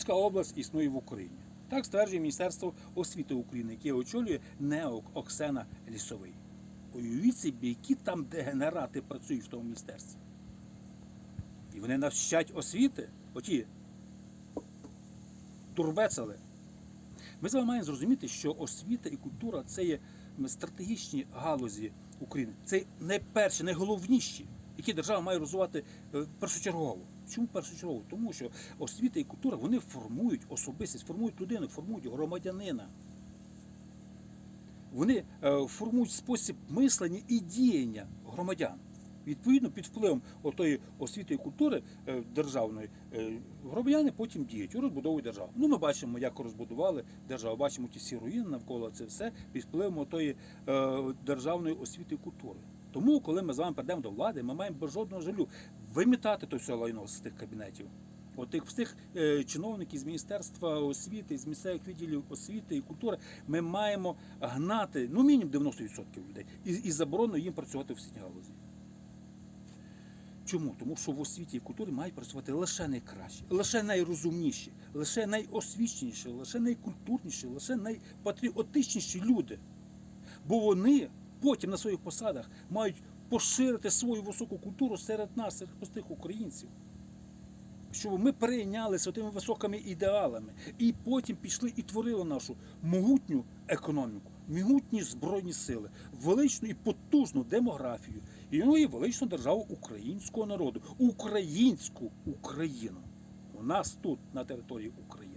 Луцька область існує в Україні. Так стверджує Міністерство освіти України, яке очолює неок Оксана Лісовий. Уявіть собі, які там дегенерати працюють в тому міністерстві. І вони нас вчать освіти, оті дурбецели. Ми з вами маємо зрозуміти, що освіта і культура це є стратегічні галузі України. Це найперші, найголовніші, які держава має розвивати е, першочергово. Чому першочергово? Тому що освіта і культура вони формують особистість, формують людину, формують громадянина. Вони е, формують спосіб мислення і діяння громадян. Відповідно, під впливом отої освіти і культури е, державної громадяни потім діють, розбудовують державу. Ну, ми бачимо, як розбудували державу, бачимо ті всі руїни навколо це все під впливом отої державної освіти і культури. Тому, коли ми з вами прийдемо до влади, ми маємо без жодного жалю вимітати то все лайно з тих кабінетів. От всіх е, чиновників з Міністерства освіти, з місцевих відділів освіти і культури, ми маємо гнати ну мінімум 90% людей і, і заборонено їм працювати в освітній галузі. Чому? Тому що в освіті і культурі мають працювати лише найкращі, лише найрозумніші, лише найосвіченіші, лише найкультурніші, лише найпатріотичніші люди. Бо вони потім на своїх посадах мають поширити свою високу культуру серед нас, серед простих українців. Щоб ми перейнялися тими високими ідеалами і потім пішли і творили нашу могутню економіку, могутні збройні сили, величну і потужну демографію, і ну і величну державу українського народу, українську Україну. У нас тут, на території України.